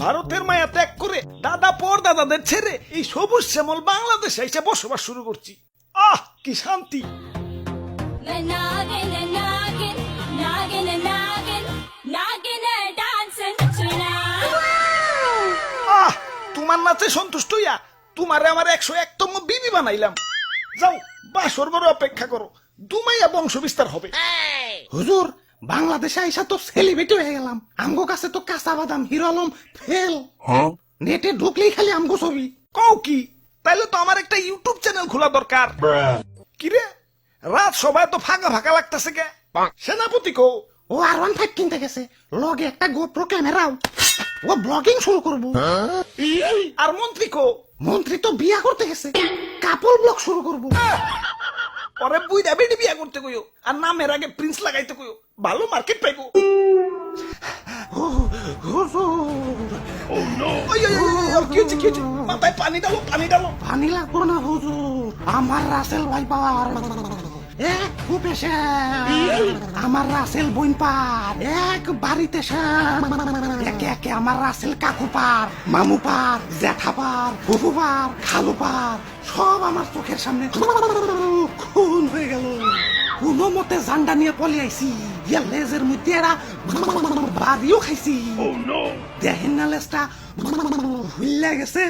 মায়া ত্যাগ করে দাদা পর দাদাদের ছেড়ে এই সবুজ শ্যামল বাংলাদেশে এসে বসবাস শুরু করছি। আহ কি শান্তি. আহ তোমার নাচে সন্তুষ্ট হইয়া তোমারে আমার একশো একতম বিবি বানাইলাম। যাও বাসর বড় অপেক্ষা করো। দুমাইয়া বংশ বিস্তার হবে হুজুর বাংলাদেশে আইসা তো সেলিব্রিটি হয়ে গেলাম। আমগো কাছে তো কাঁচা বাদাম হিরো আলম ফেল। নেটে ঢুকলেই খালি আমগো ছবি। কও কি? তাইলে তো আমার একটা ইউটিউব চ্যানেল খোলা দরকার। কিরে রাত সবাই তো ফাঁকা ফাঁকা লাগতেছে কে? সেনাপতি কো ও আর ওয়ান ফাইভ কিনতে গেছে। লগে একটা গোপ্রো ক্যামেরাও ও। ব্লগিং শুরু করব। আর মন্ত্রী কো মন্ত্রী তো বিয়া করতে গেছে। কাপল ব্লগ শুরু করব। পরে বুইরা দেবে বিয়া করতে কইও, আর নামের আগে প্রিন্স লাগাইতে কইও। ভালো মার্কেট পাইবো। পানি ডালো পানি ডালো পানি লাগবো না, হুজুর। আমার রাসেল ভাই পাওয়ার এক খুপে আমার রাসেল বইন পার। এক বাড়িতে। একে একে আমার রাসেল কাকু পার মামু পার জ্যাঠা পার ফুফু পার খালু পার সব আমার চোখের সামনে খুন হয়ে গেল। কোনো মতে জান্ডা নিয়ে পলে আইছি। ইয়া লেজের মধ্যে এরা বাড়িও খাইছি। দেখেন না লেজটা হুইল্লা গেছে।